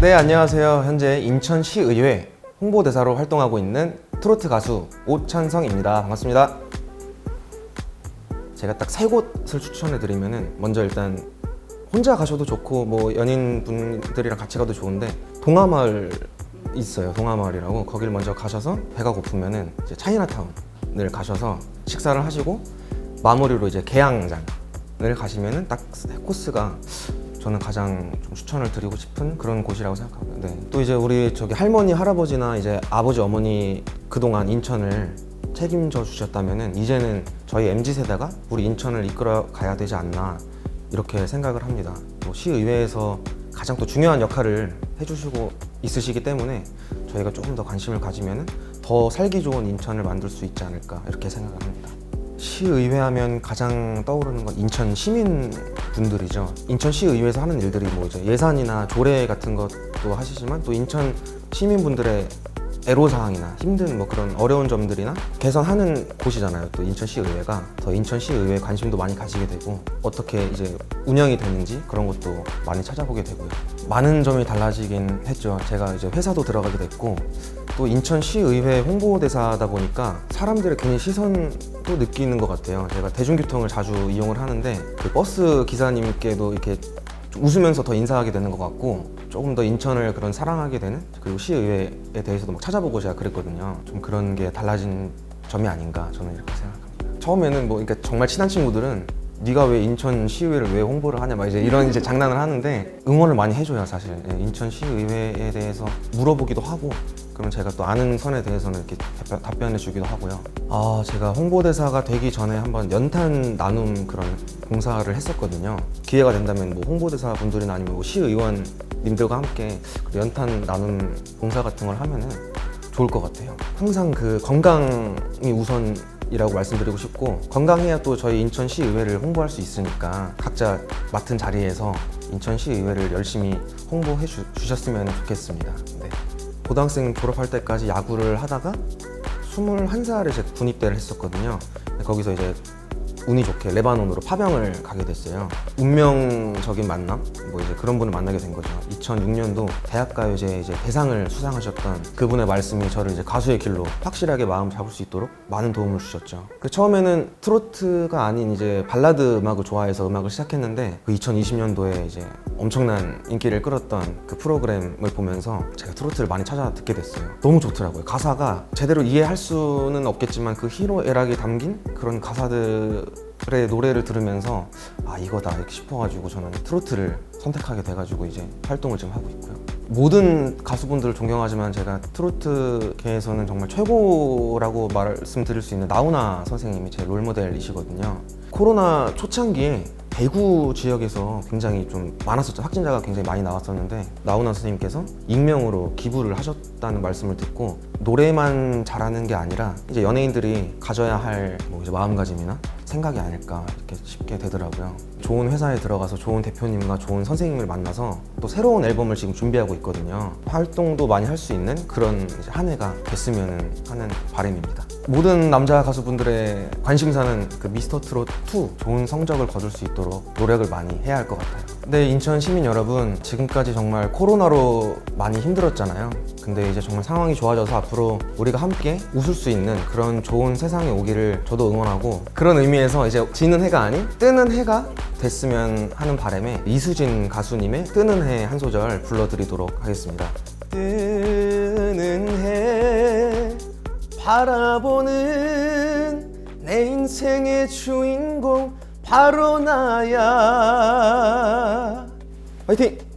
네, 안녕하세요. 현재 인천시의회 홍보대사로 활동하고 있는 트로트 가수 오찬성입니다. 반갑습니다. 제가 딱 세 곳을 추천해 드리면은 먼저 일단 혼자 가셔도 좋고 뭐 연인 분들이랑 같이 가도 좋은데 동화마을 있어요. 동화마을이라고 거길 먼저 가셔서 배가 고프면은 이제 차이나타운을 가셔서 식사를 하시고 마무리로 이제 계양장을 가시면은 딱 코스가 저는 가장 좀 추천을 드리고 싶은 그런 곳이라고 생각하고요. 네. 또 이제 우리 저기 할머니 할아버지나 이제 아버지 어머니 그동안 인천을 책임져 주셨다면은 이제는 저희 mz 세대가 우리 인천을 이끌어 가야 되지 않나 이렇게 생각을 합니다. 또 시의회에서 가장 또 중요한 역할을 해주시고 있으시기 때문에 저희가 조금 더 관심을 가지면은 더 살기 좋은 인천을 만들 수 있지 않을까 이렇게 생각을 합니다. 시의회 하면 가장 떠오르는 건 인천 시민 분들이죠. 인천 시의회에서 하는 일들이 뭐 이제 예산이나 조례 같은 것도 하시지만 또 인천 시민분들의 애로사항이나 힘든 뭐 그런 어려운 점들이나 개선하는 곳이잖아요. 또 인천시의회가 더 인천시의회에 관심도 많이 가지게 되고 어떻게 이제 운영이 되는지 그런 것도 많이 찾아보게 되고요. 많은 점이 달라지긴 했죠. 제가 이제 회사도 들어가게 됐고 또 인천시의회 홍보대사다 보니까 사람들의 괜히 시선도 느끼는 것 같아요. 제가 대중교통을 자주 이용을 하는데 그 버스 기사님께도 이렇게 좀 웃으면서 더 인사하게 되는 것 같고 조금 더 인천을 그런 사랑하게 되는 그리고 시의회에 대해서도 막 찾아보고 제가 그랬거든요. 좀 그런 게 달라진 점이 아닌가 저는 이렇게 생각합니다. 처음에는 뭐 그러니까 정말 친한 친구들은 네가 왜 인천 시의회를 왜 홍보를 하냐 막 이제 이런 이제 장난을 하는데 응원을 많이 해줘요 사실 예, 인천 시의회에 대해서 물어보기도 하고 그러면 제가 또 아는 선에 대해서는 이렇게 답변- 답변해 주기도 하고요. 아, 제가 홍보대사가 되기 전에 한번 연탄 나눔 그런 봉사를 했었거든요. 기회가 된다면 뭐 홍보대사 분들이나 아니면 뭐 시의원 님들과 함께 그 연탄 나눔 봉사 같은 걸 하면은 좋을 것 같아요. 항상 그 건강이 우선 이라고 말씀드리고 싶고 건강해야 또 저희 인천시 의회를 홍보할 수 있으니까 각자 맡은 자리에서 인천시 의회를 열심히 홍보해 주, 주셨으면 좋겠습니다. 네. 고등학생 졸업할 때까지 야구를 하다가 21살에 제 군입대를 했었거든요. 거기서 이제 운이 좋게 레바논으로 파병을 가게 됐어요. 운명적인 만남, 뭐 이제 그런 분을 만나게 된 거죠. 2006년도 대학가요제 이제 대상을 수상하셨던 그분의 말씀이 저를 이제 가수의 길로 확실하게 마음 잡을 수 있도록 많은 도움을 주셨죠. 그 처음에는 트로트가 아닌 이제 발라드 음악을 좋아해서 음악을 시작했는데 그 2020년도에 이제 엄청난 인기를 끌었던 그 프로그램을 보면서 제가 트로트를 많이 찾아 듣게 됐어요. 너무 좋더라고요. 가사가 제대로 이해할 수는 없겠지만 그 희로애락이 담긴 그런 가사들 의 노래를 들으면서 아 이거다 이렇게 싶어가지고 저는 트로트를 선택하게 돼가지고 이제 활동을 지금 하고 있고요. 모든 가수분들을 존경하지만 제가 트로트계에서는 정말 최고라고 말씀드릴 수 있는 나훈아 선생님이 제 롤모델이시거든요. 코로나 초창기에 대구 지역에서 굉장히 좀 많았었죠. 확진자가 굉장히 많이 나왔었는데 나훈아 선생님께서 익명으로 기부를 하셨다는 말씀을 듣고 노래만 잘하는 게 아니라 이제 연예인들이 가져야 할 뭐 이제 마음가짐이나 생각이 아닐까 이렇게 쉽게 되더라고요. 좋은 회사에 들어가서 좋은 대표님과 좋은 선생님을 만나서 또 새로운 앨범을 지금 준비하고 있거든요. 활동도 많이 할 수 있는 그런 한 해가 됐으면 하는 바람입니다. 모든 남자 가수분들의 관심사는 그 미스터 트롯 2 좋은 성적을 거둘 수 있도록 노력을 많이 해야 할 것 같아요. 네, 인천 시민 여러분, 지금까지 정말 코로나로 많이 힘들었잖아요. 근데 이제 정말 상황이 좋아져서 앞으로 우리가 함께 웃을 수 있는 그런 좋은 세상이 오기를 저도 응원하고 그런 의미에서 이제 지는 해가 아닌 뜨는 해가 됐으면 하는 바람에 이수진 가수님의 뜨는 해 한 소절 불러드리도록 하겠습니다. 바라보는 내 인생의 주인공 바로 나야 화이팅!